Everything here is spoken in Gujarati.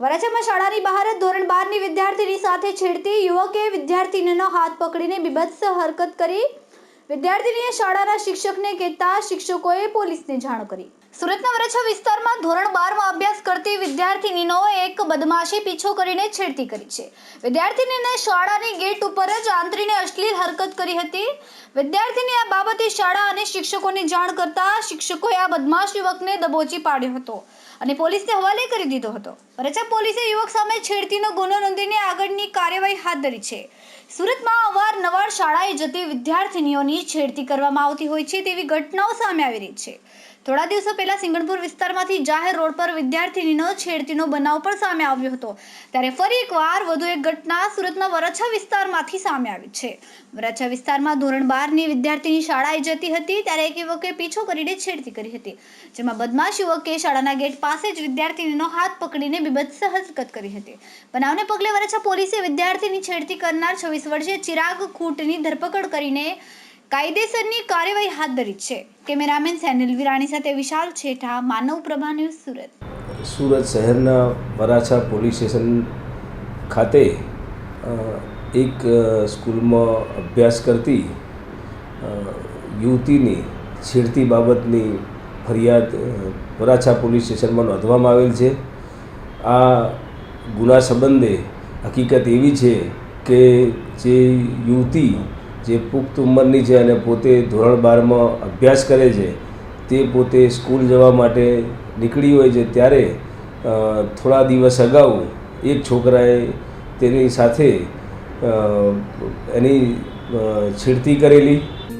વરાછામાં શાળાની બહાર જ ધોરણ બારની વિદ્યાર્થીની સાથે છેડતી યુવકે વિદ્યાર્થીનીનો હાથ પકડીને બીભત્સ હરકત કરી. વિદ્યાર્થીનીએ શાળાના શિક્ષકને કહેતા શિક્ષકોએ પોલીસને જાણ કરી. સુરતના વરાછા વિસ્તારમાં ધોરણ બારમાં અભ્યાસ કરતી વિદ્યાર્થીનીનો એક બદમાશી પીછો કરીને છેડતી કરી છે. વિદ્યાર્થીનીને શાળાની ગેટ ઉપર જ આંતરીને અશ્લીલ હરકત કરી હતી. વિદ્યાર્થીની આ બાબતે શાળા અને શિક્ષકોને જાણ કરતા શિક્ષકોએ આ બદમાશ યુવકને દબોચી પાડ્યો હતો. અને પોલીસને હવાલે કરી દીધો હતો. વરાછા પોલીસે યુવક સામે છેડતીનો ગુનો નોંધીને આગળની કાર્યવાહી હાથ ધરી છે. સુરતમાં અવારનવાર શાળાએ જતી વિદ્યાર્થીનીઓની છેડતી કરવામાં આવતી હોય છે તેવી ઘટનાઓ સામે આવી રહી છે. થોડા દિવસો પહેલા સિંગણપુર વિસ્તારમાંથી જાહેર રોડ પર વિદ્યાર્થીનીનો છેડતીનો બનાવ પણ સામે આવ્યો હતો. ત્યારે ફરી એકવાર વધુ એક ઘટના સુરતના વરછા વિસ્તારમાંથી સામે આવી છે. વરાછા વિસ્તારમાં ધોરણ બારની વિદ્યાર્થીની શાળાએ જતી હતી ત્યારે એક યુવકે પીછો કરીને છેડતી કરી હતી. જેમાં બદમાશ યુવકે શાળાના ગેટ પાસે જ વિદ્યાર્થીનીનો હાથ પકડીને બીભત્સ હરકત કરી હતી. બનાવને પગલે વરાછા પોલીસે વિદ્યાર્થીની છેડતી કરનાર છવ્વીસ વર્ષીય ચિરાગ ખૂટની ધરપકડ કરીને કાયદેસરની કાર્યવાહી હાથ ધરી છે. કેમેરામેન સેનિલ વિરાણી સાથે વિશાલ છેઠા, માનવ પ્રભા ન્યૂઝ સુરત. સુરત શહેરના વરાછા પોલીસ સ્ટેશન ખાતે એક સ્કૂલમાં અભ્યાસ કરતી યુવતીની છેડતી બાબતની ફરિયાદ વરાછા પોલીસ સ્ટેશનમાં નોંધવામાં આવેલ છે. આ ગુના સંબંધે હકીકત એવી છે કે જે યુવતી જે પુખ્ત ઉંમરની છે અને પોતે ધોરણ બારમાં અભ્યાસ કરે છે, તે પોતે સ્કૂલ જવા માટે નીકળી હોય છે. ત્યારે થોડા દિવસ અગાઉ એક છોકરાએ તેની સાથે એની છેડતી કરેલી.